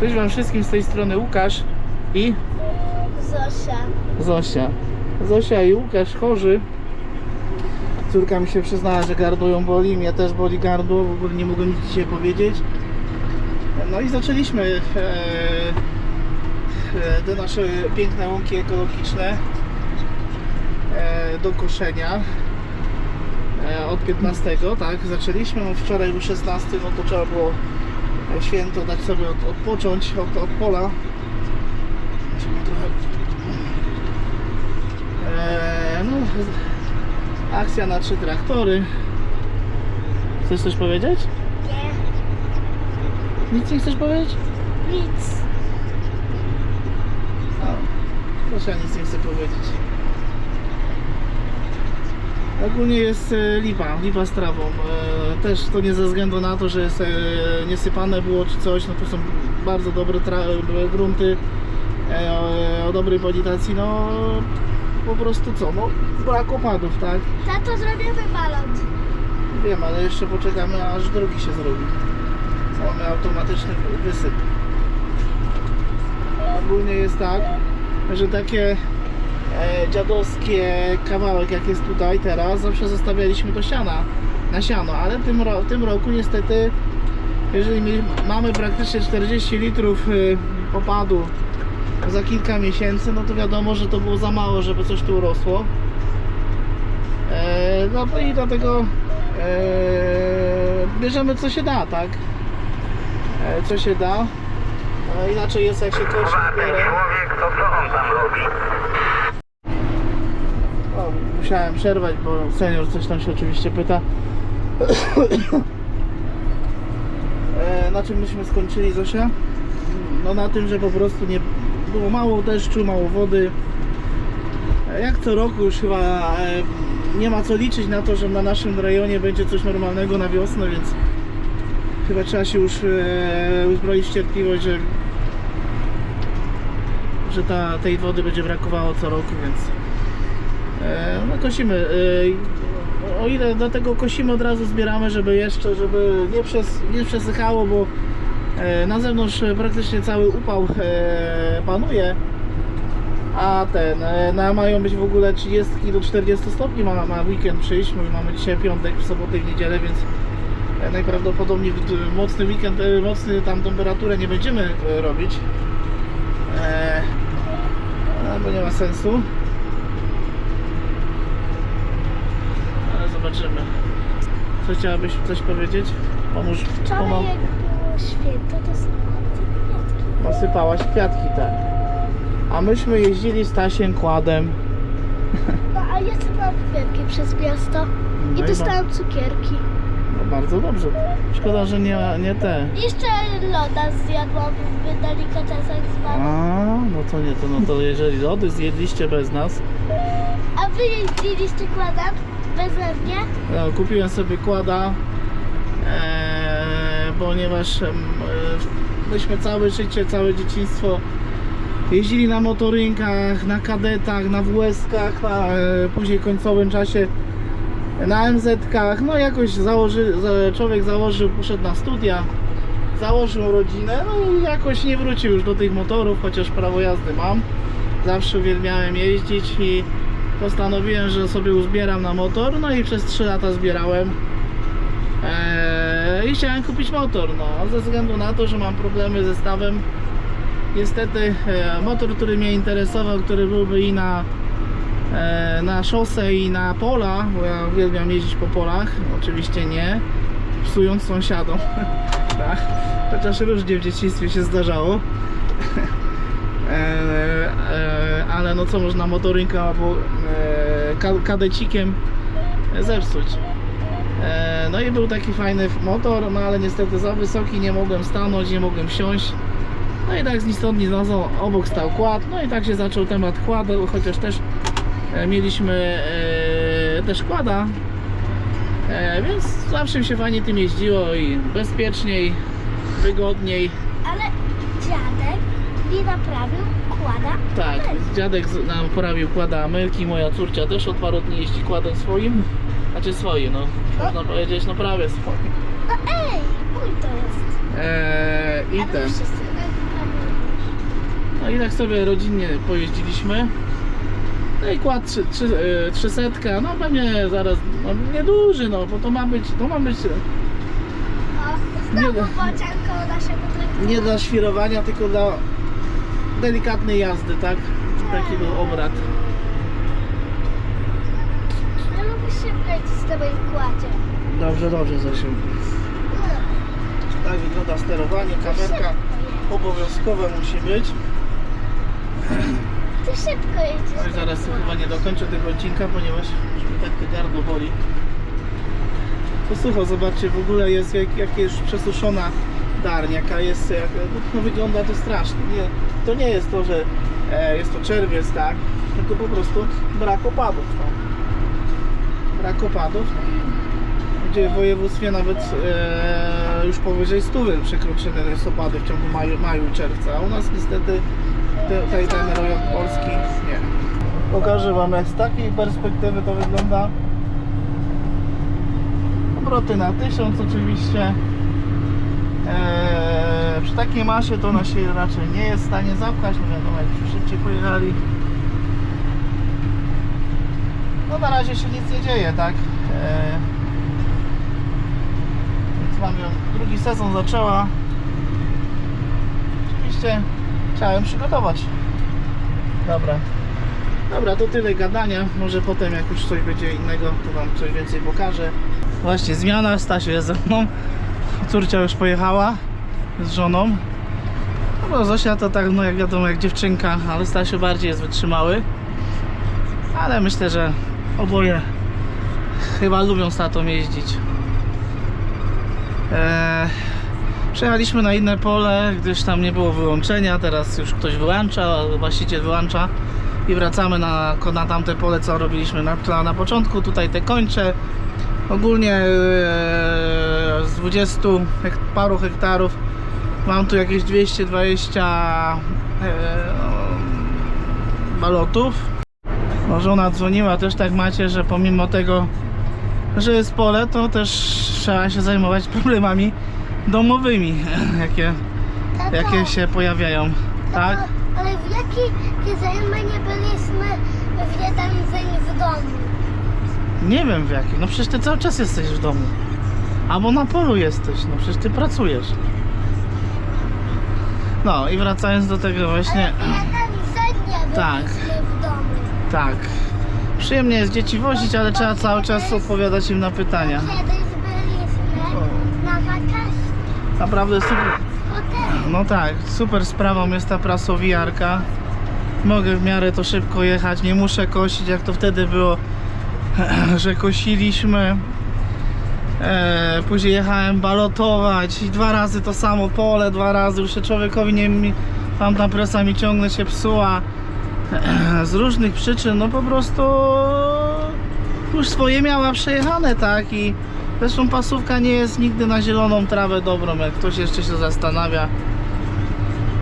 Cześć wam wszystkim z tej strony Łukasz i Zosia. Zosia. Zosia i Łukasz chorzy. Córka mi się przyznała, że gardło ją boli, mnie też boli gardło, w ogóle nie mogłem nic dzisiaj powiedzieć. No i zaczęliśmy e, e, te nasze piękne łąki ekologiczne e, do koszenia. E, od 15, tak, zaczęliśmy, no wczoraj był 16, no to trzeba było święto dać sobie od, odpocząć od, od pola. Trochę Eee, no, akcja na trzy traktory. Chcesz coś powiedzieć? Nie, Nic nie chcesz powiedzieć? nic. No, proszę, nic nie chcę powiedzieć. Ogólnie jest e, lipa, lipa z trawą. E, też to nie ze względu na to, że jest e, niesypane było czy coś, no to są bardzo dobre grunty o, dobrej politacji, no po prostu co, no brak opadów, tak? Tato, zrobimy balon. Wiem, ale jeszcze poczekamy aż drugi się zrobi. Mamy automatyczny wysyp. Ogólnie jest tak, że takie dziadowskie kawałek jak jest tutaj teraz, zawsze zostawialiśmy do siana, na siano, ale w tym, ro, tym roku niestety, jeżeli mamy praktycznie 40 litrów y, opadu za kilka miesięcy, no to wiadomo, że to było za mało, żeby coś tu urosło. E, no i dlatego e, bierzemy co się da, tak? E, co się da. E, inaczej jest jak się kości zbiera. człowiek, to co on tam robi? Musiałem przerwać, bo senior coś tam się oczywiście pyta. e, na czym myśmy skończyli, Zosia? No na tym, że po prostu nie było mało deszczu, mało wody. E, Jak co roku już chyba e, nie ma co liczyć na to, że na naszym rejonie będzie coś normalnego na wiosnę, więc chyba trzeba się już uzbroić w cierpliwość, że, że ta, tej wody będzie brakowało co roku, więc No kosimy. E, O ile dlatego kosimy od razu zbieramy, żeby jeszcze, żeby nie, przes, nie przesychało, bo e, na zewnątrz praktycznie cały upał e, panuje. A ten, e, na, mają być w ogóle 30 do 40 stopni ma, ma weekend przyjść. My mamy dzisiaj piątek, w sobotę i niedzielę, więc e, najprawdopodobniej mocny weekend, e, mocny tam temperaturę nie będziemy e, robić. E, no, bo nie ma sensu. Ale zobaczymy. Co chciałabyś coś powiedzieć? Pomóż, Wczoraj pomog. jak było święto, to są kwiatki. Posypałaś kwiatki, tak. A myśmy jeździli z Tasiem kładem. No a ja sypałam kwiatki przez miasto No i i dostałam cukierki. No bardzo dobrze. Szkoda, że nie, nie te. Jeszcze loda zjadłam w delikatesach z mamą. A, no to nie, to no to jeżeli lody zjedliście bez nas, A wy jeździliście kładem? No, kupiłem sobie kłada, e, ponieważ e, myśmy całe życie, całe dzieciństwo jeździli na motorynkach, na kadetach, na WS-kach, na e, później końcowym czasie na MZ-kach, no jakoś założy, za- człowiek założył, poszedł na studia, założył rodzinę, no i jakoś nie wrócił już do tych motorów, chociaż prawo jazdy mam. Zawsze uwielbiałem jeździć i postanowiłem, że sobie uzbieram na motor, no i przez 3 lata zbierałem. Eee, I chciałem kupić motor, no, ze względu na to, że mam problemy ze stawem. Niestety e, motor, który mnie interesował, który byłby i na, e, na szosę i na pola, bo ja uwielbiam jeździć po polach, oczywiście nie, psując sąsiadom, tak, chociaż różnie w dzieciństwie się zdarzało. E, ale no co można motorynka albo e, ka- kadecikiem zepsuć. E, no i był taki fajny motor, no ale niestety za wysoki, nie mogłem stanąć, nie mogłem wsiąść. No i tak z stąd, obok stał kład, no i tak się zaczął temat kładu, chociaż też e, mieliśmy e, też kłada, e, więc zawsze mi się fajnie tym jeździło i bezpieczniej, wygodniej. Ale dziadek mi naprawił kłada. Tak, Ej, dziadek nam poprawił kłada Amelki, moja córcia też od paru dni jeździ kładem swoim. Znaczy swoim, no. Można powiedzieć, no prawie swoim. No ej, mój to jest. Eee, I A ten. wszyscy, No i tak sobie rodzinnie pojeździliśmy. No i kład trzy, trzy, e, trzysetka, no pewnie zaraz, no nieduży no, bo to ma być, to ma być O, Nie znowu da- pociąg koło naszego traktora. nie dla świrowania, tylko dla delikatnej jazdy, tak? Taki był obrat. Ja lubię szybko jeździć na moim kładzie. Dobrze, dobrze Zosiu. Tak wygląda sterowanie, kamerka obowiązkowa musi być. Ty szybko jeździsz. No i zaraz chyba nie dokończę tego odcinka, ponieważ już mi tak to gardło boli. To sucho, zobaczcie, w ogóle jest jak, jak jest przesuszona darń, jaka jest, jak, no wygląda to strasznie. Nie, to nie jest to, że e, jest to czerwiec, tak, tylko po prostu brak opadów. No. Brak opadów, gdzie w województwie nawet e, już powyżej 100 przekroczone jest opady w ciągu maju, maju czerwca, a u nas niestety te- tutaj ten rejon Polski nie. Pokażę Wam jak z takiej perspektywy to wygląda. Obroty na 1000 oczywiście. Eee, przy takiej masie to ona się raczej nie jest w stanie zapchać, no wiadomo jak szybciej pojechali. No na razie się nic nie dzieje, tak? Eee, więc mam ją, drugi sezon zaczęła. Oczywiście chciałem przygotować. Dobra. Dobra, to tyle gadania. Może potem jak już coś będzie innego, to wam coś więcej pokażę. Właśnie zmiana, Stasiu jest ze mną. Córcia już pojechała z żoną. No bo Zosia to tak, no jak wiadomo, jak dziewczynka, ale Stasiu bardziej jest wytrzymały. Ale myślę, że oboje chyba lubią z tatą jeździć. Eee, Przejechaliśmy na inne pole, gdyż tam nie było wyłączenia, teraz już ktoś wyłącza, właściciel wyłącza i wracamy na, na tamte pole, co robiliśmy na, na, początku. Tutaj te kończe. Ogólnie e, z 20 hek, paru hektarów mam tu jakieś 220 e, balotów. No, żona dzwoniła, też tak macie, że pomimo tego, że jest pole, to też trzeba się zajmować problemami domowymi, jakie, Tato, jakie się pojawiają. Tak? tato, Ale w jakiej zajmie byliśmy w jeden dzień w domu? Nie wiem w jakim. No przecież ty cały czas jesteś w domu. Albo na polu jesteś. No przecież ty pracujesz. No i wracając do tego właśnie. Ale Tak. Tak. Przyjemnie jest dzieci wozić, ale trzeba cały czas odpowiadać im na pytania. Kiedyś byliśmy na. Naprawdę super. No tak, super sprawą jest ta prasowijarka. Mogę w miarę to szybko jechać, nie muszę kosić jak to wtedy było, że kosiliśmy. E, później jechałem balotować i dwa razy to samo pole, dwa razy już się człowiekowi nie mi, tamta presa mi ciągle się psuła. Z różnych przyczyn, no po prostu już swoje miała przejechane, tak? I zresztą pasówka nie jest nigdy na zieloną trawę dobrą, jak ktoś jeszcze się zastanawia.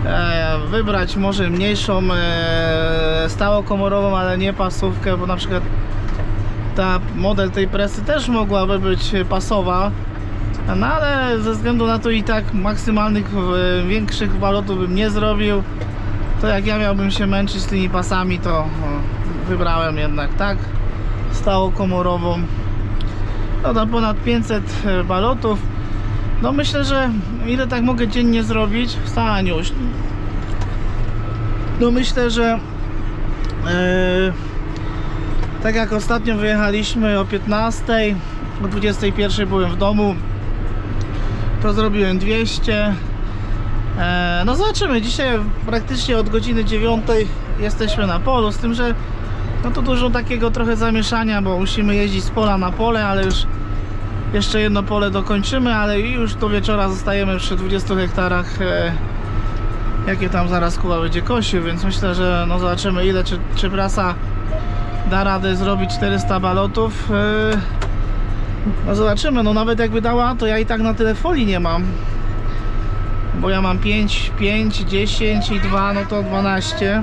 E, wybrać może mniejszą e, stałokomorową, ale nie pasówkę, bo na przykład ta model tej presy też mogłaby być pasowa no ale ze względu na to i tak maksymalnych e, większych balotów bym nie zrobił to jak ja miałbym się męczyć z tymi pasami to o, wybrałem jednak tak stałokomorową no to ponad 500 balotów no myślę, że ile tak mogę dziennie zrobić? Staniuś. No myślę, że e, tak jak ostatnio wyjechaliśmy o 15, o 21 byłem w domu, to zrobiłem 200. E, no zobaczymy, dzisiaj praktycznie od godziny 9 jesteśmy na polu, z tym, że no to dużo takiego trochę zamieszania, bo musimy jeździć z pola na pole, ale już jeszcze jedno pole dokończymy, ale już do wieczora zostajemy przy 20 hektarach. E, jakie tam zaraz Kuba będzie kosił, więc myślę, że no zobaczymy ile, czy, czy prasa da radę zrobić 400 balotów e, no zobaczymy, no nawet jakby dała, to ja i tak na tyle folii nie mam bo ja mam 5, 5, 10 i 2, no to 12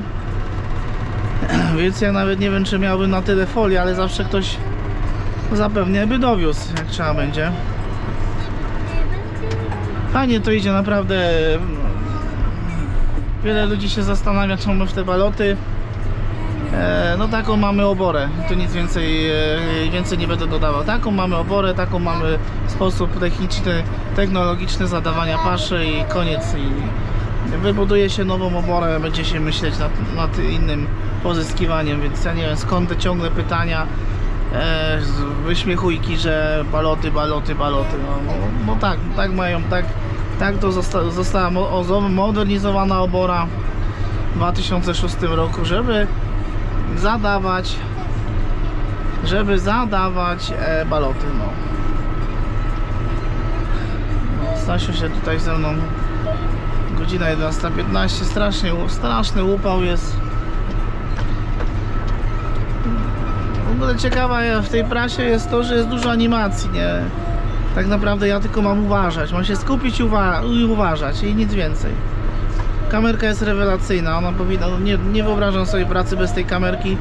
więc ja nawet nie wiem czy miałbym na tyle folii, ale zawsze ktoś zapewne by dowiózł, jak trzeba będzie. Fajnie to idzie naprawdę. Wiele ludzi się zastanawia, czemu w te baloty. E, no taką mamy oborę. Tu nic więcej, e, więcej nie będę dodawał. Taką mamy oborę, taką mamy sposób techniczny, technologiczny zadawania paszy i koniec. I wybuduje się nową oborę, będzie się myśleć nad, nad innym pozyskiwaniem, więc ja nie wiem skąd te ciągle pytania. E, wyśmiechujki, że baloty, baloty, baloty. No, no, no tak, tak mają, tak, tak to zosta, została modernizowana obora w 2006 roku, żeby zadawać żeby zadawać e, baloty, no. Stasiu się tutaj ze mną godzina 11.15 strasznie, straszny upał jest w ogóle ciekawa w tej prasie jest to, że jest dużo animacji, nie? Tak naprawdę ja tylko mam uważać, mam się skupić uwa- i uważać i nic więcej. Kamerka jest rewelacyjna, ona powinna, nie, nie wyobrażam sobie pracy bez tej kamerki.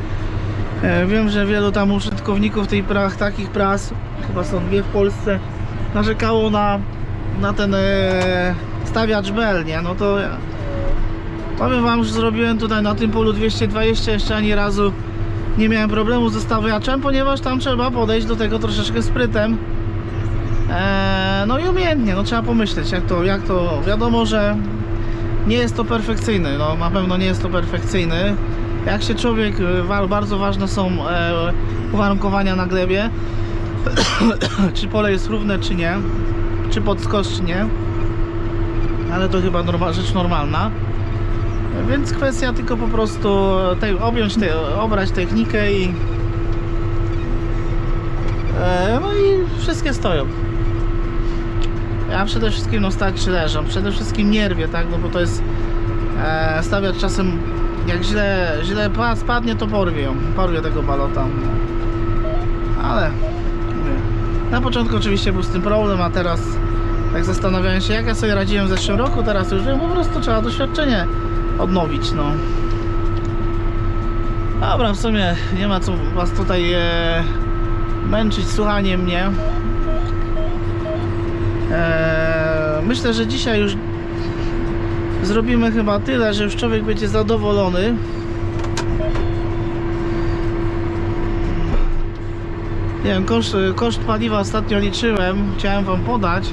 E, Wiem, że wielu tam użytkowników tej prach, takich pras, chyba są dwie w Polsce, narzekało na, na ten e, stawiacz bel, nie? No to ja, powiem wam, że zrobiłem tutaj na tym polu 220 jeszcze ani razu nie miałem problemu ze stawiaczem, ponieważ tam trzeba podejść do tego troszeczkę sprytem. Eee, no i umiejętnie, no trzeba pomyśleć jak to, jak to, wiadomo, że nie jest to perfekcyjny, no na pewno nie jest to perfekcyjny. Jak się człowiek, e, wa- bardzo ważne są e, uwarunkowania na glebie, czy pole jest równe, czy nie, czy pod skos, czy nie, ale to chyba norma, rzecz normalna. Więc kwestia tylko po prostu tej, objąć, te, obrać technikę i e, no i wszystkie stoją. Ja przede wszystkim no stać leżą, przede wszystkim nierwie, tak, no bo to jest e, stawiać czasem jak źle, źle pa- spadnie to porwie ją, porwie tego balota. Ale mówię, na początku oczywiście był z tym problem, a teraz tak zastanawiałem się jak ja sobie radziłem w zeszłym roku, teraz już wiem, po prostu trzeba doświadczenie odnowić, no. Dobra, w sumie nie ma co was tutaj e, męczyć słuchaniem mnie. E, myślę, że dzisiaj już zrobimy chyba tyle, że już człowiek będzie zadowolony. Nie wiem, koszt, koszt paliwa ostatnio liczyłem, chciałem wam podać,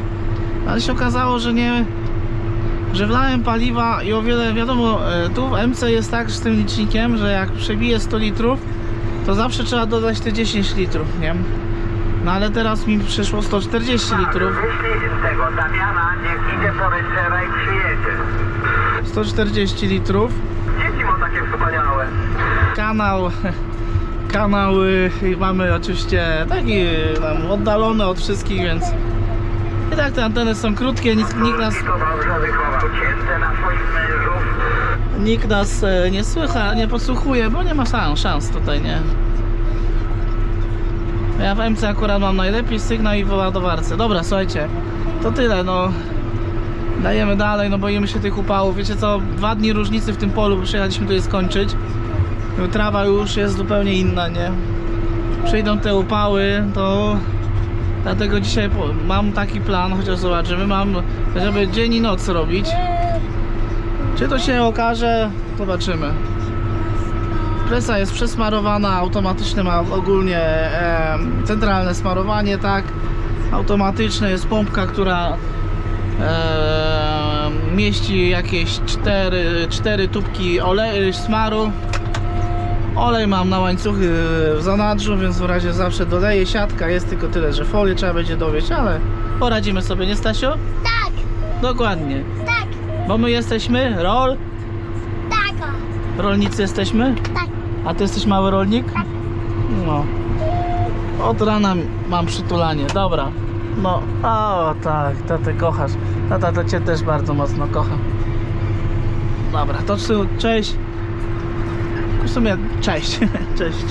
ale się okazało, że nie, że wlałem paliwa i o wiele, wiadomo, e, tu w MC jest tak z tym licznikiem, że jak przebije 100 litrów, to zawsze trzeba dodać te 10 litrów, nie? No ale teraz mi przyszło 140 litrów. Wyślij tego Damiana, niech idzie po i przyjedzie. 140 litrów. Dzieci ma takie wspaniałe. Kanał, kanał y, mamy oczywiście taki y, tam oddalony od wszystkich, więc i tak te anteny są krótkie, nikt, nikt nas, nikt nas e, nie słycha, nie podsłuchuje, bo nie ma szans, szans tutaj, nie? Ja w MC akurat mam najlepiej sygnał i w ładowarce. Dobra, słuchajcie, to tyle, no. Dajemy dalej, no boimy się tych upałów. Wiecie co, dwa dni różnicy w tym polu, bo przyjechaliśmy tu je skończyć. Trawa już jest zupełnie inna, nie? Przyjdą te upały, to dlatego dzisiaj mam taki plan, chociaż zobaczymy, mam, żeby dzień i noc robić. Czy to się okaże? Zobaczymy. Presa jest przesmarowana, automatyczne ma ogólnie e, centralne smarowanie, tak? Automatyczne jest pompka, która e, mieści jakieś 4, 4 tubki oleju, smaru. Olej mam na łańcuchy w zanadrzu, więc w razie zawsze doleję. Siatka jest tylko tyle, że folię trzeba będzie dowieść, ale poradzimy sobie, nie Stasiu? Tak, Dokładnie. tak, Bo my jesteśmy rol, tak, rolnicy jesteśmy. tak. A ty jesteś mały rolnik? No. Od rana mam przytulanie, dobra. No, o tak, tatę kochasz. Tata to cię też bardzo mocno kocha. Dobra, to cześć. W sumie cześć. cześć.